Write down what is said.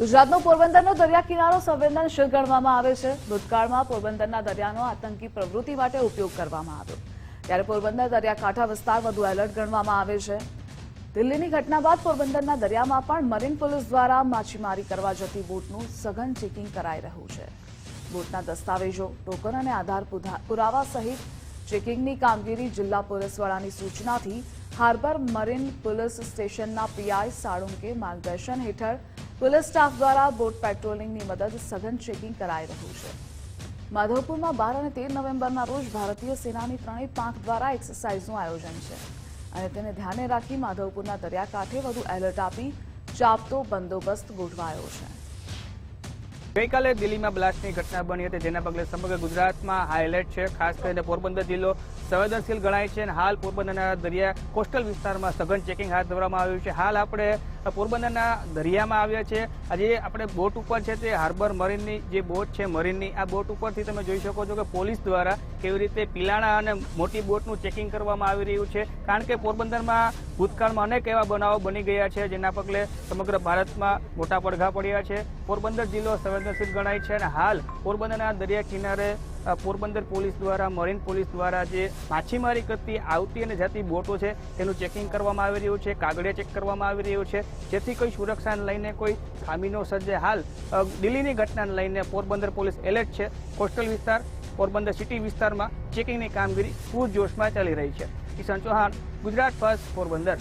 ગુજરાતનો પોરબંદરનો દરિયા કિનારો સંવેદનશીલ ગણવામાં આવે છે. ભૂતકાળમાં પોરબંદરના દરિયાનો આતંકી પ્રવૃત્તિ માટે ઉપયોગ કરવામાં આવ્યો. ત્યારે પોરબંદર દરિયાકાંઠા વિસ્તાર વધુ એલર્ટ ગણવામાં આવે છે. દિલ્હીની ઘટના બાદ પોરબંદરના દરિયામાં પણ મરીન પોલીસ દ્વારા માછીમારી કરવા જતી બોટનું સઘન ચેકિંગ કરાઈ રહ્યું છે. બોટના દસ્તાવેજો, ટોકન અને આધાર પુરાવા સહિત ચેકિંગની કામગીરી જિલ્લા પોલીસ વડાની સૂચનાથી હાર્બર મરીન પોલીસ સ્ટેશનના પીઆઈ સાળુંકે માર્ગદર્શન હેઠળ પોલીસ સ્ટાફ દ્વારા બોટ પેટ્રોલિંગની મદદ સઘન ચેકિંગ કરાઈ રહ્યું છે. માધવપુરમાં બાર અને તેર નવેમ્બરના રોજ ભારતીય સેનાની ત્રણેય પાંખ દ્વારા એક્સરસાઇઝનું આયોજન છે. અને તેને ધ્યાને રાખી માધવપુરના દરિયાકાંઠે વધુ એલર્ટ આપી ચાપતો બંદોબસ્ત ગોઠવાયો છે. ગઈકાલે દિલ્હીમાં બ્લાસ્ટની ઘટના બની હતી, જેના પગલે સમગ્ર ગુજરાતમાં હાઈલાઇટ છે. ખાસ કરીને પોરબંદર જિલ્લો સંવેદનશીલ ગણાય છે અને હાલ પોરબંદરના દરિયા કોસ્ટલ વિસ્તારમાં સઘન ચેકિંગ હાથ ધરવામાં આવ્યું છે. હાલ આપણે પોરબંદરના દરિયામાં આવ્યા છે. આજે આપણે બોટ ઉપર છે તે હાર્બર મરીનની જે બોટ છે મરીનની, આ બોટ ઉપરથી તમે જોઈ શકો છો કે પોલીસ દ્વારા કેવી રીતે પિલાણા અને મોટી બોટનું ચેકિંગ કરવામાં આવી રહ્યું છે. કારણ કે પોરબંદરમાં ભૂતકાળમાં અનેક એવા બનાવો બની ગયા છે, જેના પગલે સમગ્ર ભારતમાં મોટા પડઘા પડ્યા છે. પોરબંદર જિલ્લો સંવેદનશીલ ગણાય છે અને હાલ પોરબંદરના દરિયા કિનારે પોરબંદર પોલીસ દ્વારા, મરીન પોલીસ દ્વારા જે માછીમારી કરતી આવતી અને જતી બોટો છે, તેનું ચેકિંગ કરવામાં આવી રહ્યું છે, કાગળિયા ચેક કરવામાં આવી રહ્યું છે. જેથી કોઈ સુરક્ષાને લઈને કોઈ ખામીનો સજ્જે હાલ દિલ્હીની ઘટનાને લઈને પોરબંદર પોલીસ એલર્ટ છે. કોસ્ટલ વિસ્તાર, પોરબંદર સિટી વિસ્તારમાં ચેકિંગની કામગીરી પૂરજોશમાં ચાલી રહી છે. કિશન ચૌહાણ, ગુજરાત ફર્સ્ટ પોરબંદર.